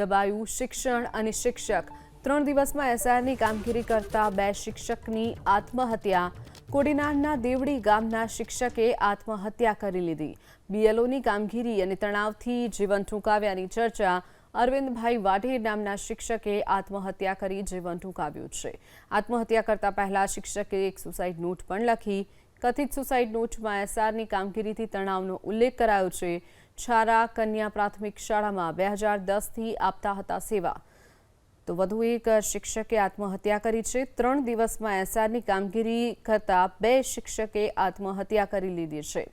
દબાયું શિક્ષણ અને શિક્ષક. ત્રણ દિવસમાં એસઆરની કામગીરી કરતા બે શિક્ષકની આત્મહત્યા. કોડીનારના દેવડી ગામના શિક્ષકે આત્મહત્યા કરી લીધી. બીએલઓની કામગીરી અને તણાવથી જીવન ટૂંકાવ્યાની ચર્ચા અરવિંદભાઈ વાઢેર નામના શિક્ષકે આત્મહત્યા કરી જીવન ટૂંકાવ્યું છે. આત્મહત્યા કરતા પહેલા શિક્ષકે એક સુસાઇડ નોટ પણ લખી. કથિત સુસાઇડ નોટમાં એસઆરની કામગીરીથી તણાવનો ઉલ્લેખ કરાયો છે. છારા કન્યા પ્રાથમિક શાળામાં બે હજાર દસથી આપતા હતા સેવા. તો વધુ એક શિક્ષકે આત્મહત્યા કરી છે. ત્રણ દિવસમાં એસઆરની કામગીરી કરતા બે શિક્ષકે આત્મહત્યા કરી લીધી છે.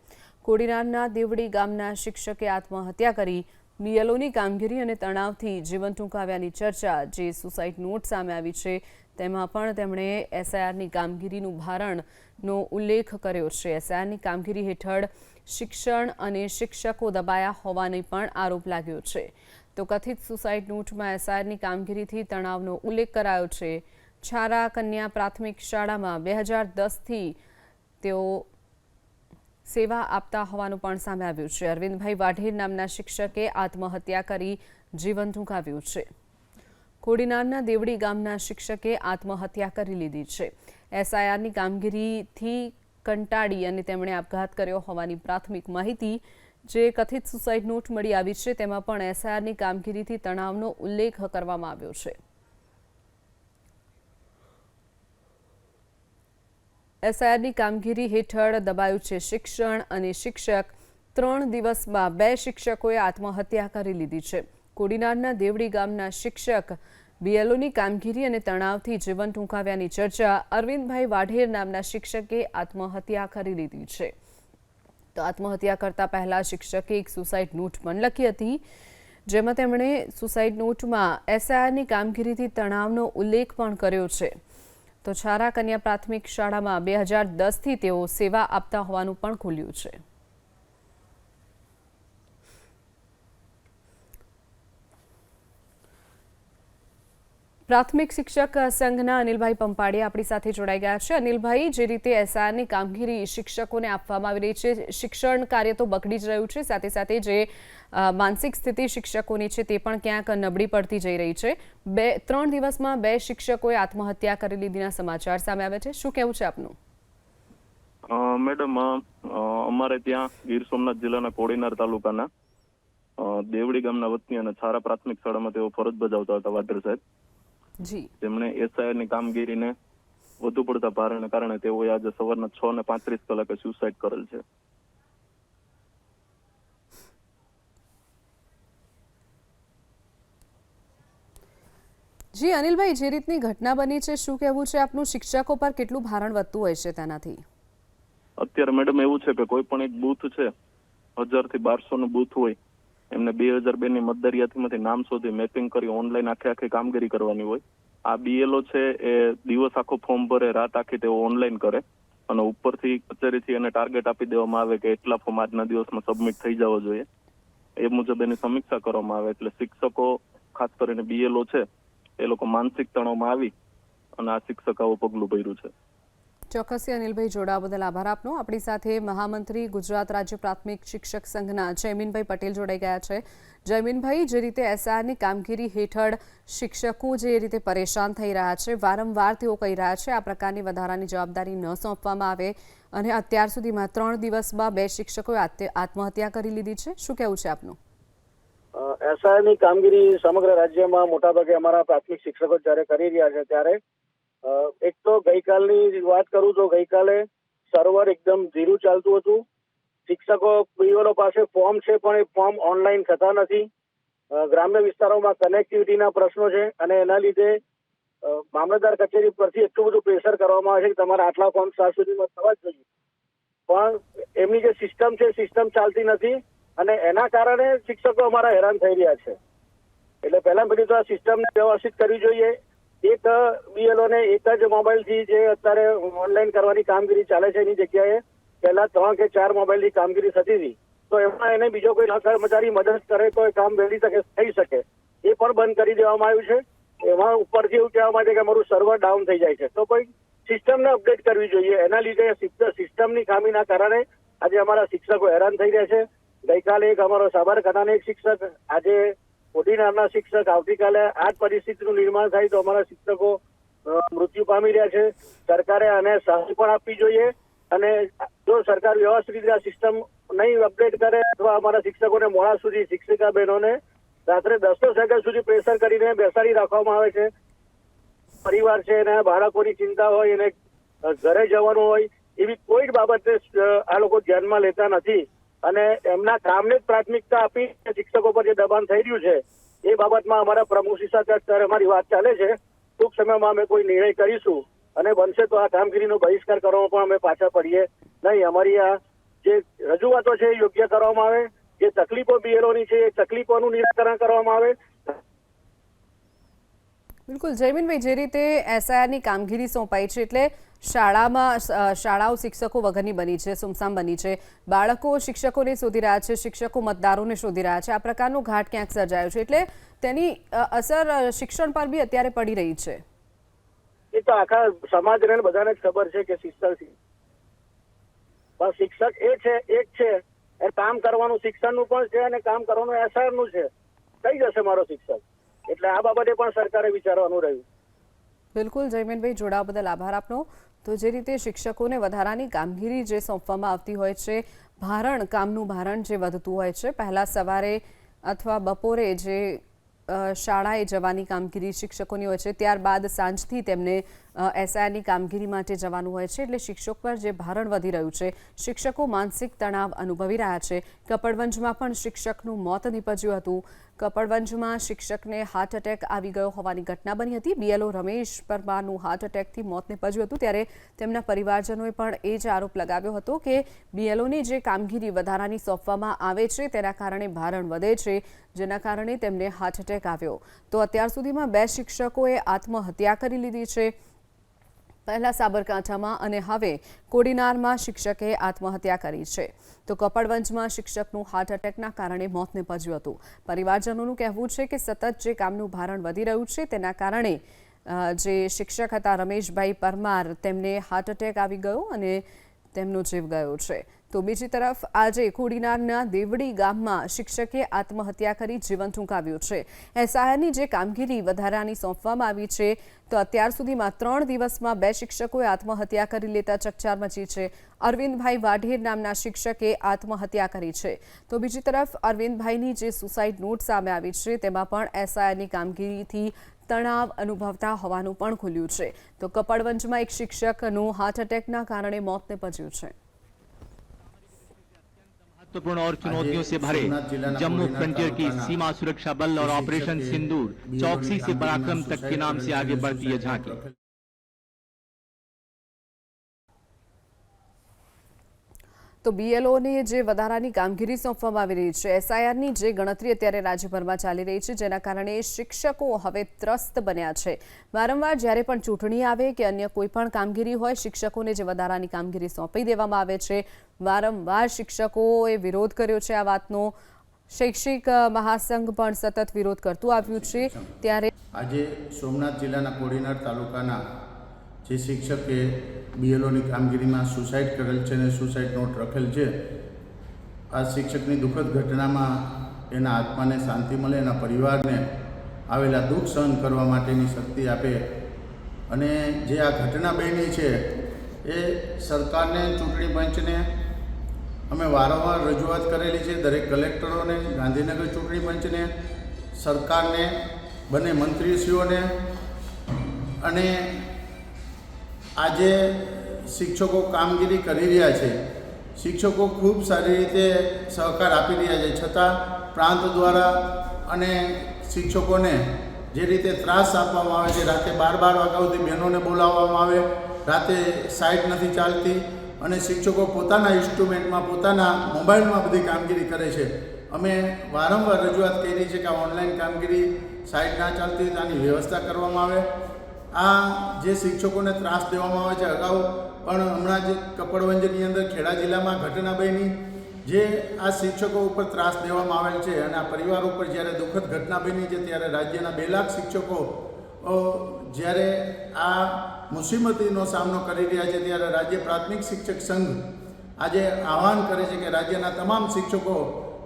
કોડીનારના દેવડી ગામના શિક્ષકે આત્મહત્યા કરી બીએલઓની કામગીરી અને તણાવથી જીવન ટૂંકાવ્યાની ચર્ચા જે સુસાઇડ નોટ સામે આવી છે, તેમાં પણ તેમણે એસઆઈઆરની કામગીરીનું ભારણનો ઉલ્લેખ કર્યો છે. એસઆઈઆરની કામગીરી હેઠળ શિક્ષણ અને શિક્ષકો દબાયા હોવાની પણ આરોપ લાગ્યો છે. તો કથિત સુસાઇડ નોટમાં એસઆઈઆરની કામગીરીથી તણાવનો ઉલ્લેખ કરાયો છે. છારા કન્યા પ્રાથમિક શાળામાં બે હજાર દસથી તેઓ સેવા આપતા હોવાનું પણ સામે આવ્યું છે. અરવિંદભાઈ વાઢેર નામના શિક્ષકે આત્મહત્યા કરી જીવન ટૂંકાવ્યું છે. કોડીનારના દેવડી ગામના શિક્ષકે આત્મહત્યા કરી લીધી છે. એસઆઈઆરની કામગીરીથી કંટાળી અને તેમણે આપઘાત કર્યો હોવાની પ્રાથમિક માહિતી જે કથિત સુસાઇડ નોટ મળી આવી છે, તેમાં પણ એસઆઈઆરની કામગીરીથી તણાવનો ઉલ્લેખ કરવામાં આવ્યો છે. એસઆઈઆરની કામગીરી હેઠળ દબાયું છે શિક્ષણ અને શિક્ષક. ત્રણ દિવસમાં બે શિક્ષકોએ આત્મહત્યા કરી લીધી છે. કોડીનારના દેવડી ગામના શિક્ષક બીએલઓની કામગીરી અને તણાવથી જીવન ટૂંકાવ્યાની ચર્ચા અરવિંદભાઈ વાઢેર નામના શિક્ષકે આત્મહત્યા કરી લીધી છે. તો આત્મહત્યા કરતા પહેલા શિક્ષકે એક સુસાઇડ નોટ પણ લખી હતી, જેમાં તેમણે સુસાઇડ નોટમાં એસઆઈઆરની કામગીરીથી તણાવનો ઉલ્લેખ પણ કર્યો છે. તો છારા કન્યા પ્રાથમિક શાળામાં બે હજાર દસથી તેઓ સેવા આપતા હોવાનું પણ ખુલ્યું છે. પ્રાથમિક શિક્ષક સંઘના અનિલભાઈ પંપાડી આપણી સાથે જોડાઈ ગયા છે. અનિલભાઈ, જે રીતે એસઆરની કામગીરી શિક્ષકોને આપવામાં આવી રહી છે, શિક્ષણ કાર્ય તો બગડી જ રહ્યું છે, સાથે સાથે જે માનસિક સ્થિતિ શિક્ષકોની છે તે પણ ક્યાંક નબળી પડતી જઈ રહી છે. બે, ત્રણ દિવસમાં બે શિક્ષકોએ આત્મહત્યા કરી લીધીના સમાચાર સામે આવે છે. શું કહેવું છે આપનું? મેડમ અમારે ત્યાં ગીર સોમનાથ જિલ્લાના કોડીનાર તાલુકાના દેવડી ગામના વતની અને છારા પ્રાથમિક શાળામાં તેઓ ફરજ બજાવતા હતા વાઢેર સાહેબ. જી. તેમણે એસઆઈઆરની કામગીરીને વધુ પડતા ભારણને કારણે તેઓએ આજે સવારના છ ને પાંત્રીસ કલાકે સુસાઇડ કરેલ છે. જી અનિલભાઈ જે રીતની ઘટના બની છે શું કહેવું છે? આપનું શિક્ષકો પર કેટલું ભારણ વધતું હોય છે તેનાથી? અત્યારે મેડમ એવું છે કે કોઈ પણ એક બૂથ છે હજારથી બારસો નું બૂથ હોય એમને બે હજાર બે ની મતદાર નામ શોધી મેપિંગ કરી ઓનલાઈન આખે આખી કામગીરી કરવાની હોય. આ બીએલઓ છે એ દિવસ આખો ફોર્મ ભરે, રાત આખી તેઓ ઓનલાઈન કરે અને ઉપરથી કચેરીથી એને ટાર્ગેટ આપી દેવામાં આવે કે એટલા ફોર્મ આજના દિવસમાં સબમિટ થઈ જવો જોઈએ. એ મુજબ એની સમીક્ષા કરવામાં આવે. એટલે શિક્ષકો, ખાસ કરીને બીએલઓ છે, એ લોકો માનસિક તણાવમાં આવી અને આ શિક્ષકાઓ પગલું ભર્યું છે. ચોક્કસથી અનિલભાઈ જોડાવા બદલ આભાર આપનો. આપણી સાથે મહામંત્રી, ગુજરાત રાજ્ય પ્રાથમિક શિક્ષક સંઘના જયમીનભાઈ પટેલ જોડાઈ ગયા છે. જયમીનભાઈ, જે રીતે એસઆરની કામગીરી હેઠળ શિક્ષકો જે રીતે પરેશાન થઈ રહ્યા છે, વારંવાર તેઓ કહી રહ્યા છે, આ પ્રકારની વધારાની જવાબદારી ન સોંપવામાં આવે અને અત્યાર સુધીમાં ત્રણ દિવસમાં બે શિક્ષકોએ આત્મહત્યા કરી લીધી છે. શું કહેવું છે આપનું? એસઆઈની કામગીરી સમગ્ર રાજ્યમાં મોટાભાગે અમારા પ્રાથમિક શિક્ષકો જ્યારે કરી રહ્યા છે, ત્યારે એક તો ગઈકાલની વાત કરું તો ગઈકાલે સર્વર એકદમ ધીરું ચાલતું હતું. શિક્ષકો પીઓનો પાસે ફોર્મ છે, પણ એ ફોર્મ ઓનલાઈન થતા નથી. ગ્રામ્ય વિસ્તારોમાં કનેક્ટિવિટીના પ્રશ્નો છે અને એના લીધે મામલતદાર કચેરી પરથી એટલું બધું પ્રેશર કરવામાં આવે છે કે તમારે આટલા ફોર્મ સાત સુધીમાં થવા જ જોઈએ. પણ એમની જે સિસ્ટમ છે સિસ્ટમ ચાલતી નથી અને એના કારણે શિક્ષકો અમારા હેરાન થઈ રહ્યા છે. એટલે પહેલા પેલી તો આ સિસ્ટમને વ્યવસ્થિત કરવી જોઈએ. એક બીએલઓને એક જ મોબાઈલથી જે અત્યારે ઓનલાઈન કરવાની કામગીરી ચાલે છે એની જગ્યાએ પહેલા ત્રણ કે ચાર મોબાઈલની કામગીરી થતી હતી. તો એમાં એને બીજો કોઈ કર્મચારી મદદ કરે તો એ કામ વહેલી શકે, થઈ શકે, એ પણ બંધ કરી દેવામાં આવ્યું છે. એમાં ઉપરથી એવું કહેવામાં આવે છે કે અમારું સર્વર ડાઉન થઈ જાય છે. તો કોઈ સિસ્ટમને અપડેટ કરવી જોઈએ. એના લીધે સિસ્ટમની ખામીના કારણે આજે અમારા શિક્ષકો હેરાન થઈ રહ્યા છે. ગઈકાલે એક અમારો સાબરકાંઠાનો એક શિક્ષક આજે કોડીનારના શિક્ષક આવતીકાલે આ જ પરિસ્થિતિનું નિર્માણ થાય તો અમારા શિક્ષકો મૃત્યુ પામી રહ્યા છે. સરકારે આને સહાય પણ આપવી જોઈએ અને જો સરકાર વ્યવસ્થિત રીતે આ સિસ્ટમ નહીં અપડેટ કરે અથવા અમારા શિક્ષકોને મોડા સુધી શિક્ષિકા બહેનોને રાત્રે દસ વાગ્યા સુધી પ્રેશર કરીને બેસાડી રાખવામાં આવે છે. પરિવાર છે એને બાળકોની ચિંતા હોય એને ઘરે જવાનું હોય એવી કોઈ જ બાબતે આ લોકો ધ્યાનમાં લેતા નથી. અને એમના કામને જ પ્રાથમિકતા આપી શિક્ષકો પર જે દબાણ થઈ રહ્યું છે, એ બાબતમાં અમારા પ્રમુખ અત્યારે અમારી વાત ચાલે છે. ટૂંક સમયમાં અમે કોઈ નિર્ણય કરીશું અને બનશે તો આ કામગીરીનો બહિષ્કાર કરવામાં પણ અમે પાછા પડીએ. નહીં, અમારી આ જે રજૂઆતો છે એ યોગ્ય કરવામાં આવે. જે તકલીફો બીએલઓની છે, એ તકલીફોનું નિરાકરણ કરવામાં આવે. બિલકુલ. જયમીનભાઈ જે રીતે એસઆઈઆરની કામગીરી સોંપાઈ છે એટલે શાળામાં શાળાઓ શિક્ષકો વગરની બની છે, સુમસામ બની છે. બાળકો શિક્ષકોને શોધી રહ્યા છે, શિક્ષકો મતદારોને શોધી રહ્યા છે. આ પ્રકારનો ઘાટ ક્યાંક સર્જાયો છે? એટલે તેની અસર શિક્ષણ પર બી અત્યારે પડી રહી છે. એ તો આખા સમાજને બધાને જ ખબર છે કે શિક્ષક પણ શિક્ષક એ છે, એક છે, એ કામ કરવાનું શિક્ષણનું પણ છે અને કામ કરવાનું એસઆરનું છે. કઈ જશે મારો શિક્ષક? એટલે આ બાબતે પણ સરકારે વિચારવાનું રહ્યું. બિલકુલ, જયમીનભાઈ, જોડાવા બદલ આભાર આપનો. તો જે રીતે શિક્ષકોને વધારાની કામગીરી જે સોંપવામાં આવતી હોય છે, ભારણ, કામનું ભારણ જે વધતું હોય છે, પહેલાં સવારે અથવા બપોરે જે શાળાએ જવાની કામગીરી શિક્ષકોની હોય છે, ત્યારબાદ સાંજથી તેમને એસઆઈની કામગીરી માટે જવાનું હોય છે એટલે શિક્ષક પર જે ભારણ વધી રહ્યું છે, શિક્ષકો માનસિક તણાવ અનુભવી રહ્યા છે. કપડવંજમાં પણ શિક્ષકનું મોત નીપજ્યું હતું. કપડવંજમાં શિક્ષકને હાર્ટ એટેક આવી ગયો હોવાની ઘટના બની હતી. બીએલઓ રમેશ પરમારનું હાર્ટ એટેકથી મોત નીપજ્યું હતું ત્યારે તેમના પરિવારજનોએ પણ એ જ આરોપ લગાવ્યો હતો કે બીએલઓને જે કામગીરી વધારાની સોંપવામાં આવે છે તેના કારણે ભારણ વધે છે, જેના કારણે તેમને હાર્ટ એટેક આવ્યો. તો અત્યાર સુધીમાં બે શિક્ષકોએ આત્મહત્યા કરી લીધી છે. પહેલા સાબરકાંઠામાં અને હવે કોડીનારમાં શિક્ષકે આત્મહત્યા કરી છે. તો કપડવંજમાં શિક્ષકનું હાર્ટ એટેકના કારણે મોત નીપજ્યું હતું. પરિવારજનોનું કહેવું છે કે સતત જે કામનું ભારણ વધી રહ્યું છે તેના કારણે જે શિક્ષક હતા રમેશભાઈ પરમાર, તેમને હાર્ટ એટેક આવી ગયો અને તેમનો જીવ ગયો છે. તો બીજી તરફ, આજે કોડીનારના દેવડી ગામમાં શિક્ષકે આત્મહત્યા કરી જીવન ટૂંકાવ્યું છે. એસઆઈઆરની જે કામગીરી વધારાની સોંપવામાં આવી છે, તો અત્યાર સુધીમાં ત્રણ દિવસમાં બે શિક્ષકોએ આત્મહત્યા કરી લેતા ચકચાર મચી છે. અરવિંદભાઈ વાઢેર નામના શિક્ષકે આત્મહત્યા કરી છે. તો બીજી તરફ, અરવિંદભાઈની જે સુસાઇડ નોટ સામે આવી છે, તેમાં પણ એસઆઈઆરની કામગીરીથી તણાવ અનુભવતા હોવાનું પણ ખુલ્યું છે. તો કપડવંજમાં એક શિક્ષકનું હાર્ટ એટેકના કારણે મોત નિપજ્યું છે. महत्वपूर्ण और चुनौतियों से भरे जम्मू फ्रंटियर की सीमा सुरक्षा बल और ऑपरेशन सिंदूर चौकसी से पराक्रम तक के नाम से आगे बढ़ती है झांकी તો બીએલઓને જે વધારાની કામગીરી સોંપવામાં આવી રહી છે. એસઆઈઆરની જે ગણતરી અત્યારે રાજ્યભરમાં ચાલી રહી છે, જેના કારણે શિક્ષકો હવે ત્રસ્ત બન્યા છે. વારંવાર જ્યારે પણ ચૂંટણી આવે કે અન્ય કોઈ પણ કામગીરી હોય, શિક્ષકોને જે વધારાની કામગીરી સોંપી દેવામાં આવે છે. વારંવાર શિક્ષકોએ વિરોધ કર્યો છે આ વાતનો. શૈક્ષિક મહાસંઘ પણ સતત વિરોધ કરતું આવ્યું છે. ત્યારે આજે સોમનાથ જિલ્લાના કોડીનાર તાલુકાના જે શિક્ષકે બીએલઓની કામગીરીમાં સુસાઇડ કરેલ છે અને સુસાઇડ નોટ રખેલ છે, આ શિક્ષકની દુઃખદ ઘટનામાં એના આત્માને શાંતિ મળે, એના પરિવારને આવેલા દુઃખ સહન કરવા માટેની શક્તિ આપે. અને જે આ ઘટના બની છે, એ સરકારને, ચૂંટણી પંચને અમે વારંવાર રજૂઆત કરેલી છે. દરેક કલેક્ટરોને, ગાંધીનગર ચૂંટણી પંચને, સરકારને, બંને મંત્રીશ્રીઓને અને આજે શિક્ષકો કામગીરી કરી રહ્યા છે. શિક્ષકો ખૂબ સારી રીતે સહકાર આપી રહ્યા છે. છતાં પ્રાંત દ્વારા અને શિક્ષકોને જે રીતે ત્રાસ આપવામાં આવે છે, રાતે બાર બાર વાગ્યા સુધી બહેનોને બોલાવવામાં આવે, રાતે સાઇટ નથી ચાલતી અને શિક્ષકો પોતાના ઇન્સ્ટ્રુમેન્ટમાં, પોતાના મોબાઈલમાં બધી કામગીરી કરે છે. અમે વારંવાર રજૂઆત કરી છે કે ઓનલાઈન કામગીરી સાઇટ ના ચાલતી આની વ્યવસ્થા કરવામાં આવે. આ જે શિક્ષકોને ત્રાસ દેવામાં આવે છે અગાઉ, પણ હમણાં જ કપડવંજની અંદર ખેડા જિલ્લામાં ઘટના બની જે આ શિક્ષકો ઉપર ત્રાસ દેવામાં આવેલ છે અને આ પરિવાર ઉપર જ્યારે દુઃખદ ઘટના બની છે ત્યારે રાજ્યના બે લાખ શિક્ષકો જ્યારે આ મુસીબતીનો સામનો કરી રહ્યા છે ત્યારે રાજ્ય પ્રાથમિક શિક્ષક સંઘ આજે આહવાન કરે છે કે રાજ્યના તમામ શિક્ષકો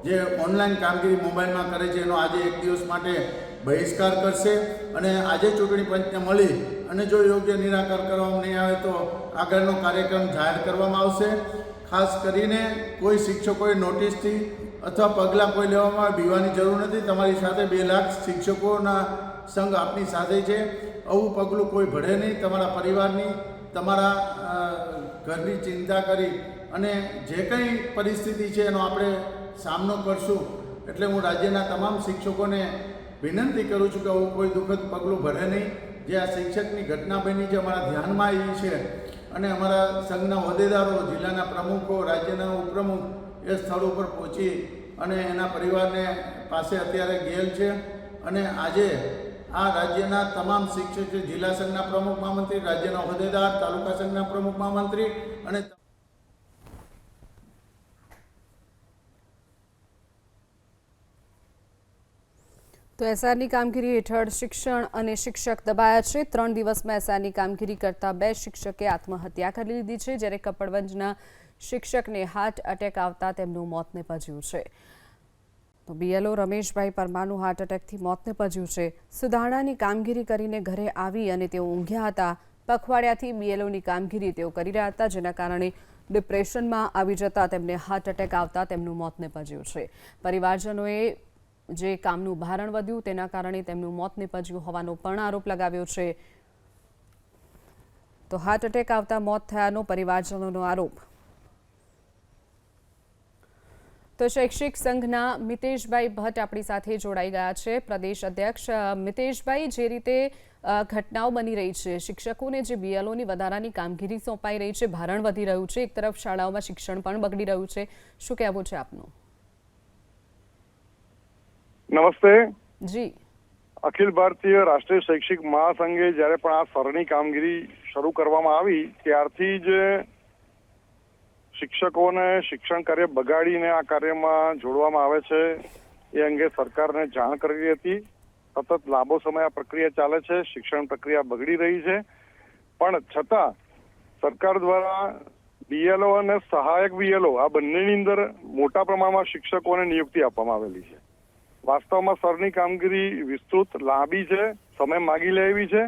જે ઓનલાઈન કામગીરી મોબાઈલમાં કરે છે, એનો આજે એક દિવસ માટે બહિષ્કાર કરશે અને આજે ચૂંટણી પંચને મળી અને જો યોગ્ય નિરાકાર કરવામાં નહીં આવે તો આગળનો કાર્યક્રમ જાહેર કરવામાં આવશે. ખાસ કરીને કોઈ શિક્ષકોએ નોટિસથી અથવા પગલાં કોઈ લેવામાં બીવાની જરૂર નથી. તમારી સાથે બે લાખ શિક્ષકોના સંઘ આપની સાથે છે. આવું પગલું કોઈ ભળે નહીં. તમારા પરિવારની, તમારા ઘરની ચિંતા કરી અને જે કંઈ પરિસ્થિતિ છે એનો આપણે સામનો કરશું. એટલે હું રાજ્યના તમામ શિક્ષકોને વિનંતી કરું છું કે આવું કોઈ દુઃખદ પગલું ભરે નહીં. જે આ શિક્ષકની ઘટના બની જે અમારા ધ્યાનમાં આવી છે અને અમારા સંઘના હોદ્દેદારો, જિલ્લાના પ્રમુખો, રાજ્યના ઉપપ્રમુખ એ સ્થળ ઉપર પહોંચી અને એના પરિવારને પાસે અત્યારે ગયેલ છે. અને આજે આ રાજ્યના તમામ શિક્ષક જિલ્લા સંઘના પ્રમુખ મહામંત્રી, રાજ્યના હોદ્દેદાર, તાલુકા સંઘના પ્રમુખ મહામંત્રી અને તો એસઆરની કામગીરી હેઠળ શિક્ષણ અને શિક્ષક દબાયા છે. ત્રણ દિવસમાં એસઆરની કામગીરી કરતા બે શિક્ષકે આત્મહત્યા કરી લીધી છે, જ્યારે કપડવંજના શિક્ષકને હાર્ટ એટેક આવતા તેમનું મોત નિપજ્યું છે. તો બીએલઓ રમેશભાઈ પરમારનું હાર્ટ એટેકથી મોત નિપજ્યું છે. સુધારણાની કામગીરી કરીને ઘરે આવી અને તેઓ ઊંઘ્યા હતા. પખવાડિયાથી બીએલઓની કામગીરી તેઓ કરી રહ્યા હતા, જેના કારણે ડિપ્રેશનમાં આવી જતા તેમને હાર્ટ એટેક આવતા તેમનું મોત નિપજ્યું છે. પરિવારજનોએ જે કામનું ભારણ વધ્યું, તેના કારણે તેમનું મોત નિપજ્યું હોવાનો પણ આરોપ લગાવ્યો છે. તો હાર્ટ એટેક આવતા મોત થયાનો પરિવારજનોનો આરોપ. તો શૈક્ષિક સંઘના મિતેશભાઈ ભટ્ટ આપણી સાથે જોડાઈ ગયા છે. પ્રદેશ અધ્યક્ષ મિતેશભાઈ, જે રીતે ઘટનાઓ બની રહી છે, શિક્ષકોને જે બીએલઓની વધારાની કામગીરી સોંપાઈ રહી છે, ભારણ વધી રહ્યું છે, એક તરફ શાળાઓમાં શિક્ષણ પણ બગડી રહ્યું છે. શું કહેવું છે આપનું? નમસ્તે. જી. અખિલ ભારતીય રાષ્ટ્રીય શૈક્ષિક મહાસંઘે જ્યારે પણ આ સરની કામગીરી શરૂ કરવામાં આવી ત્યારથી જ શિક્ષકોને શિક્ષણ કાર્ય બગાડીને આ કાર્યમાં જોડવામાં આવે છે. એ અંગે સરકારને જાણ કરી હતી. સતત લાંબો સમય આ પ્રક્રિયા ચાલે છે. શિક્ષણ પ્રક્રિયા બગડી રહી છે. પણ છતાં સરકાર દ્વારા બીએલઓ અને સહાયક બીએલઓ આ બંનેની અંદર મોટા પ્રમાણમાં શિક્ષકોને નિયુક્તિ આપવામાં આવેલી છે. વાસ્તવમાં સરની કામગીરી વિસ્તૃત, લાંબી છે, સમય માગી લે એવી છે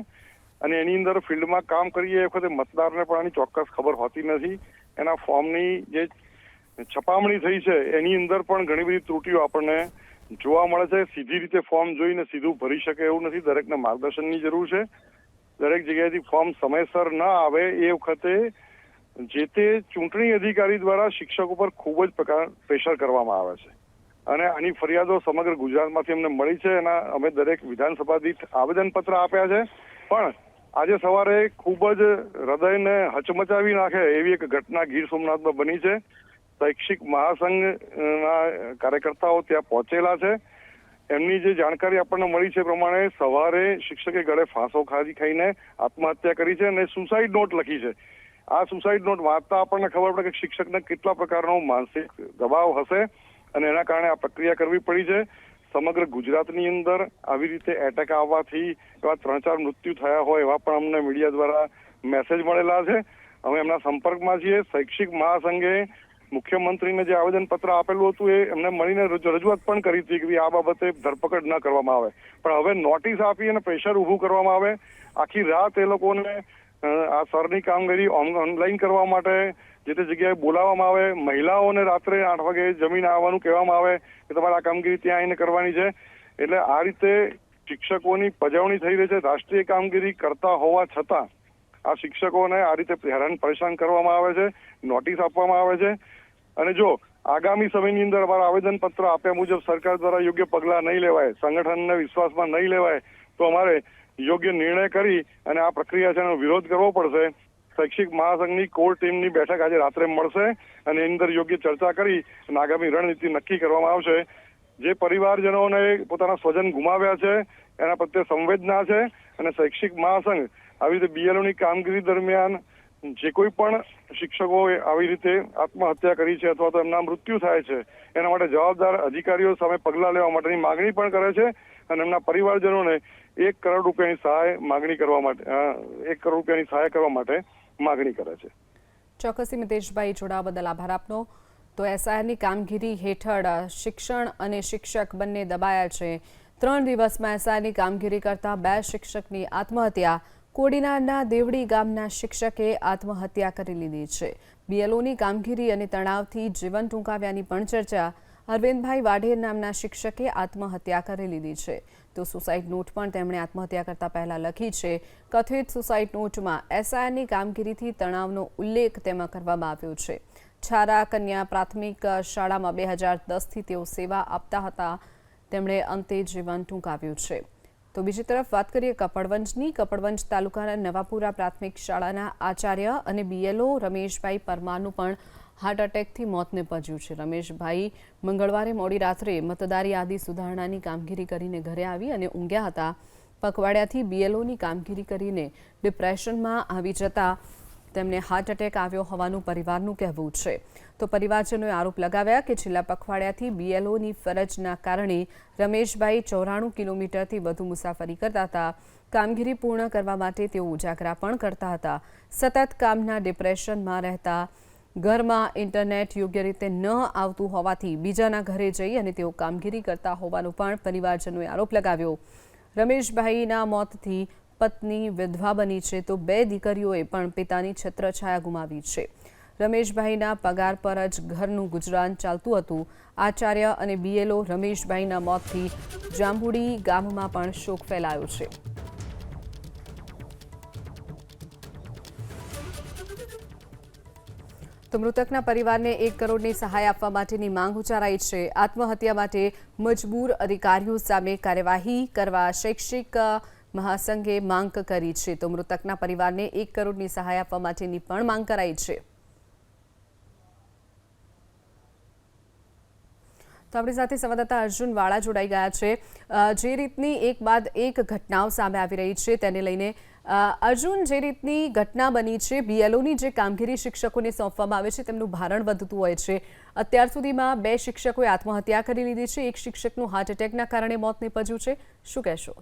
અને એની અંદર ફિલ્ડમાં કામ કરીએ એ વખતે મતદારને પણ આની ચોક્કસ ખબર હોતી નથી. એના ફોર્મની જે છપામણી થઈ છે, એની અંદર પણ ઘણી બધી ત્રુટીઓ આપણને જોવા મળે છે. સીધી રીતે ફોર્મ જોઈને સીધું ભરી શકે એવું નથી. દરેકને માર્ગદર્શનની જરૂર છે. દરેક જગ્યાએથી ફોર્મ સમયસર ન આવે એ વખતે જે તે ચૂંટણી અધિકારી દ્વારા શિક્ષકો પર ખૂબ જ પ્રકાર પ્રેશર કરવામાં આવે છે. અને આની ફરિયાદો સમગ્ર ગુજરાતમાંથી અમને મળી છે. એના અમે દરેક વિધાનસભા દીઠ આવેદનપત્ર આપ્યા છે. પણ આજે સવારે ખૂબ જ હૃદયને હચમચાવી નાખે એવી એક ઘટના ગીર સોમનાથમાં બની છે. શૈક્ષિક મહાસંઘના કાર્યકર્તાઓ ત્યાં પહોંચેલા છે. એમની જે જાણકારી આપણને મળી છે પ્રમાણે સવારે શિક્ષકે ગળે ફાંસો ખાધી ખાઈને આત્મહત્યા કરી છે અને સુસાઇડ નોટ લખી છે. આ સુસાઇડ નોટ વાંચતા આપણને ખબર પડે કે શિક્ષકને કેટલા પ્રકારનો માનસિક દબાવ હશે. અને એના કારણે આ પ્રક્રિયા કરવી પડી છે. સમગ્ર ગુજરાતની અંદર આવી રીતે એટેક આવવાથી એવા ત્રણ ચાર મૃત્યુ થયા હોય એવા પણ અમને મીડિયા દ્વારા મેસેજ મળેલા છે. અમે એમના સંપર્કમાં છીએ. શૈક્ષિક મહાસંઘે મુખ્યમંત્રીને જે આવેદન પત્ર આપેલું હતું એ એમને મળીને રજૂઆત પણ કરી હતી કે આ બાબતે ધરપકડ ન કરવામાં આવે. પણ હવે નોટિસ આપી અને પ્રેશર ઊભું કરવામાં આવે. આખી રાત એ લોકોને આ સરની કામગીરી ઓન- ઓનલાઈન કરવા માટે જે તે જગ્યાએ બોલાવવામાં આવે, મહિલાઓને રાત્રે આઠ વાગે જમીન આવવાનું કહેવામાં આવે કે તમારે આ કામગીરી ત્યાં આવીને કરવાની છે. એટલે આ રીતે શિક્ષકોની પજવણી થઈ રહી છે. રાષ્ટ્રીય કામગીરી કરતા હોવા છતાં આ શિક્ષકોને આ રીતે હેરાન પરેશાન કરવામાં આવે છે, નોટિસ આપવામાં આવે છે. અને જો આગામી સમયની અંદર અમારા આવેદન પત્ર આપ્યા મુજબ સરકાર દ્વારા યોગ્ય પગલાં નહીં લેવાય, સંગઠનને વિશ્વાસમાં નહીં લેવાય, તો અમારે યોગ્ય નિર્ણય કરી અને આ પ્રક્રિયા છે એનો વિરોધ કરવો પડશે. શૈક્ષિક મહાસંઘની કોર ટીમની બેઠક આજે રાત્રે મળશે અને એની અંદર યોગ્ય ચર્ચા કરી અને આગામી રણનીતિ નક્કી કરવામાં આવશે. જે પરિવારજનોને પોતાના સ્વજન ગુમાવ્યા છે, એના પ્રત્યે સંવેદના છે અને શૈક્ષિક મહાસંઘ આવી રીતે બીએલઓની કામગીરી દરમિયાન જે કોઈ પણ શિક્ષકોએ આવી રીતે આત્મહત્યા કરી છે અથવા તો એમના મૃત્યુ થાય છે, એના માટે જવાબદાર અધિકારીઓ સામે પગલાં લેવા માટેની માગણી પણ કરે છે અને એમના પરિવારજનોને એક કરોડ રૂપિયાની સહાય માગણી કરવા માટે એક કરોડ રૂપિયાની સહાય કરવા માટે માગણી કરે છે. ચોક્કસથી મિતેશભાઈ જોડાવા બદલ આભાર આપનો. તો એસઆઈઆરની કામગીરી હેઠળ શિક્ષણ અને શિક્ષક બંને દબાયા છે. ત્રણ દિવસમાં એસઆઈઆરની કામગીરી કરતા બે શિક્ષકની આત્મહત્યા કોડીનારના દેવડી ગામના શિક્ષકે આત્મહત્યા કરી લીધી છે. બીએલઓની કામગીરી અને તણાવથી જીવન ટૂંકાવ્યાની પણ ચર્ચા અરવિંદભાઈ વાઢેર નામના શિક્ષકે આત્મહત્યા કરી લીધી છે. તો સુસાઇડ નોટ પણ તેમણે આત્મહત્યા કરતા પહેલા લખી છે. કથિત સુસાઇડ નોટમાં એસઆઈઆરની કામગીરીથી તણાવનો ઉલ્લેખ તેમાં કરવામાં આવ્યો છે. છારા કન્યા પ્રાથમિક શાળામાં બે હજાર દસથી તેઓ સેવા આપતા હતા. તેમણે અંતે જીવન ટૂંકાવ્યું છે. તો બીજી તરફ વાત કરીએ કપડવંજની. કપડવંજ તાલુકાના નવાપુરા પ્રાથમિક શાળાના આચાર્ય અને બીએલઓ રમેશભાઈ પરમારનું પણ હાર્ટ એટેકથી મોત નિપજ્યું છે. રમેશભાઈ મંગળવારે મોડી રાત્રે મતદાર યાદી સુધારણાની કામગીરી કરીને ઘરે આવી અને ઊંઘ્યા હતા. પખવાડિયાથી બીએલઓની કામગીરી કરીને ડિપ્રેશનમાં આવી જતા તેમને હાર્ટ એટેક આવ્યો હોવાનું પરિવારનું કહેવું છે. તો પરિવારજનોએ આરોપ લગાવ્યા કે છેલ્લા પખવાડિયાથી બીએલઓની ફરજના કારણે રમેશભાઈ ચોરાણું કિલોમીટરથી વધુ મુસાફરી કરતા હતા. કામગીરી પૂર્ણ કરવા માટે તેઓ ઉજાગરા પણ કરતા હતા. સતત કામના ડિપ્રેશનમાં રહેતા, ઘરમાં ઇન્ટરનેટ યોગ્ય રીતે ન આવતું હોવાથી બીજાના ઘરે જઈ અને તેઓ કામગીરી કરતા હોવાનો પણ પરિવારજનોએ આરોપ લગાવ્યો. રમેશભાઈના મોતથી પત્ની વિધવા બની છે તો બે દીકરીઓએ પણ પિતાની છત્રછાયા ગુમાવી છે. રમેશભાઈના પગાર પર જ ઘરનું ગુજરાન ચાલતું હતું. આચાર્ય અને બીએલઓ રમેશભાઈના મોતથી જાંબુડી ગામમાં પણ શોક ફેલાયો છે. તો મૃતકના પરિવારને એક કરોડની સહાય આપવા માટેની માંગ ઉચ્ચારાઈ છે. આત્મહત્યા માટે મજબૂર અધિકારીઓ સામે કાર્યવાહી કરવા શૈક્ષિક મહાસંઘે માંગ કરી છે તો મૃતકના પરિવારને એક કરોડની સહાય આપવા માટેની પણ માંગ કરાઈ છે. તો આપણી સાથે સંવાદદાતા અર્જુન વાળા જોડાઈ ગયા છે. જે રીતની એક બાદ એક ઘટનાઓ સામે આવી રહી છે તેને લઈને અર્જુન જે રીતની ઘટના બની છે બીએલઓની જે કામગીરી શિક્ષકોને સોંપવામાં આવે છે તેમનું ભારણ વધતું હોય છે. અત્યાર સુધીમાં બે શિક્ષકોએ આત્મહત્યા કરી લીધી છે, એક શિક્ષકનું હાર્ટ એટેકના કારણે મોત નીપજ્યું છે. શું કહેશો?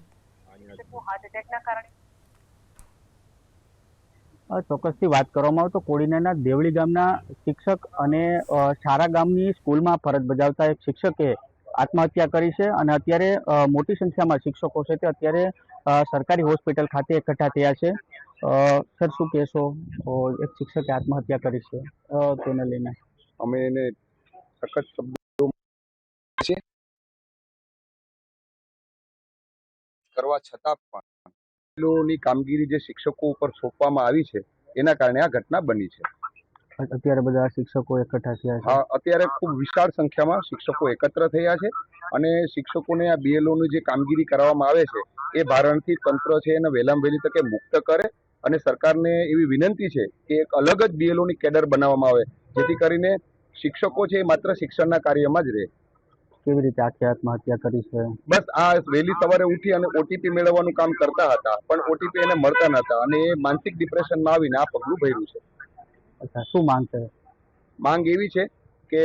અ, ચોક્કસથી વાત કરવામાં આવે તો કોડીનાના દેવળી ગામના શિક્ષક અને સારા ગામની સ્કૂલમાં ફરજ બજાવતા એક શિક્ષકે આત્મહત્યા કરી છે અને અત્યારે મોટી સંખ્યામાં શિક્ષકો છે તે અત્યારે સરકારી હોસ્પિટલ ખાતે એકઠા થયા છે. સર શું કહેશો? એક શિક્ષકે આત્મહત્યા કરી છે. તેને લઈને. અમે એને સખત શબ્દો છે કરવા છતાં પણ લોકોની કામગીરી જે શિક્ષકો ઉપર સોંપવામાં આવી છે એના કારણે આ ઘટના બની છે. અત્યારે બધા શિક્ષકો એકઠા થયા છે. હા અત્યારે ખૂબ વિશાળ સંખ્યામાં શિક્ષકો એકત્ર થયા છે અને શિક્ષકોને આ બીએલઓની જે કામગીરી કરવામાં આવે છે એ ભારણથી તંત્ર છે એને વહેલામ વહેલી તકે મુક્ત કરે અને સરકારને એવી વિનંતી છે કે એક અલગ જ બીએલઓની કેડર બનાવવામાં આવે જેથી કરીને શિક્ષકો છે એ માત્ર શિક્ષણના કાર્યમાં જ રહે. કેવી રીતે આખી આત્મહત્યા કરી છે? બસ આ વહેલી સવારે ઉઠી અને ઓટીપી મેળવવાનું કામ કરતા હતા પણ ઓટીપી એને મળતા નતા અને એ માનસિક ડિપ્રેશનમાં આવીને આ પગલું ભર્યું છે. અચ્છા શું માંગ છે? માંગ એવી છે કે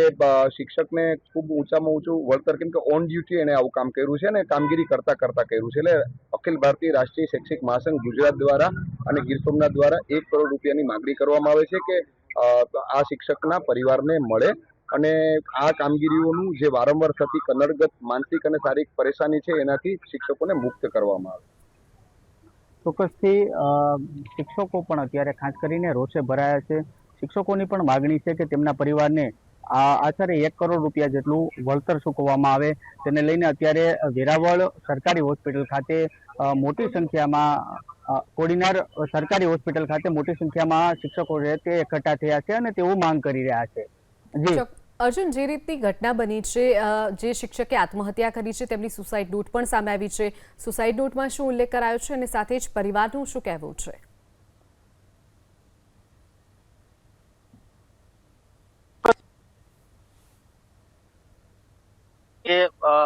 શિક્ષકને ખૂબ ઊંચામાં ઊંચું વળતર કેમ કે ઓન ડ્યુટી એને આવું કામ કર્યું છે ને કામગીરી કરતા કરતા કર્યું છે. એટલે અખિલ ભારતીય રાષ્ટ્રીય શૈક્ષિક મહાસંઘ ગુજરાત દ્વારા અને ગીર સોમનાથ દ્વારા એક કરોડ રૂપિયાની માંગણી કરવામાં આવે છે કે આ શિક્ષકના પરિવારને મળે અને આ કામગીરીઓનું જે વારંવાર થતી કનડગત માનસિક અને શારીરિક પરેશાની છે, એનાથી શિક્ષકોને મુક્ત કરવામાં આવે. ચોક્કસથી શિક્ષકો પણ અત્યારે ખાસ કરીને રોષે ભરાયા છે. શિક્ષકોની પણ માગણી છે કે તેમના પરિવારને આશરે એક કરોડ રૂપિયા જેટલું વળતર ચૂકવવામાં આવે. તેને લઈને અત્યારે વેરાવળ સરકારી હોસ્પિટલ ખાતે મોટી સંખ્યામાં કોડીનાર સરકારી હોસ્પિટલ ખાતે મોટી સંખ્યામાં શિક્ષકો છે તે એકઠા થયા છે અને તેઓ માંગ કરી રહ્યા છે. જી. અર્જુન જે રીતની ઘટના બની છે જે શિક્ષકે આત્મહત્યા કરી છે તેમની સુસાઇડ નોટ પણ સામે આવી છે. સુસાઇડ નોટમાં શું ઉલ્લેખ કરાયો છે અને સાથે જ પરિવારનું શું કહેવું છે? એ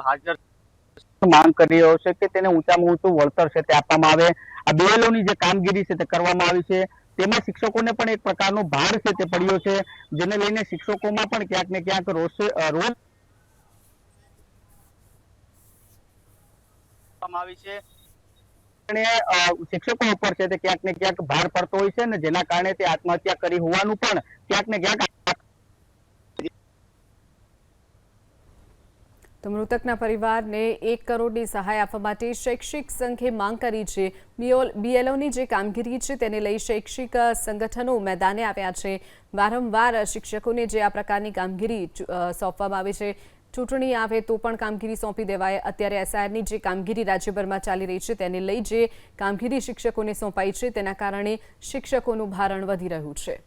હાજર માંગ કરી રહ્યો છે કે તેને ઊંચામાં ઊંચું વળતર છે તે આપવામાં આવે. આ BLO જે કામગીરી છે તે કરવામાં આવી છે. તેમાં શિક્ષકોને પણ એક પ્રકારનો ભાર છે તે પડ્યો છે, જેને લઈને શિક્ષકોમાં પણ ક્યાંક ને ક્યાંક રોષ રોષ શિક્ષકો ઉપર છે તે ક્યાંક ને ક્યાંક ભાર પડતો હોય છે ને જેના કારણે તે આત્મહત્યા કરી હોવાનું પણ ક્યાંક ને ક્યાંક તો મૃતકના પરિવારને એક કરોડની સહાય આપવા માટે શૈક્ષિક સંઘે માંગ કરી છે. બીએલઓની જે કામગીરી છે તેને લઈ શૈક્ષિક સંગઠનો મેદાને આવ્યા છે. વારંવાર શિક્ષકોને જે આ પ્રકારની કામગીરી સોંપવામાં આવે છે. ચૂંટણી આવે તો પણ કામગીરી સોંપી દેવાય. અત્યારે એસઆઈઆરની જે કામગીરી રાજ્યભરમાં ચાલી રહી છે તેને લઈ જે કામગીરી શિક્ષકોને સોંપાઈ છે તેના કારણે શિક્ષકોનું ભારણ વધી રહ્યું છે.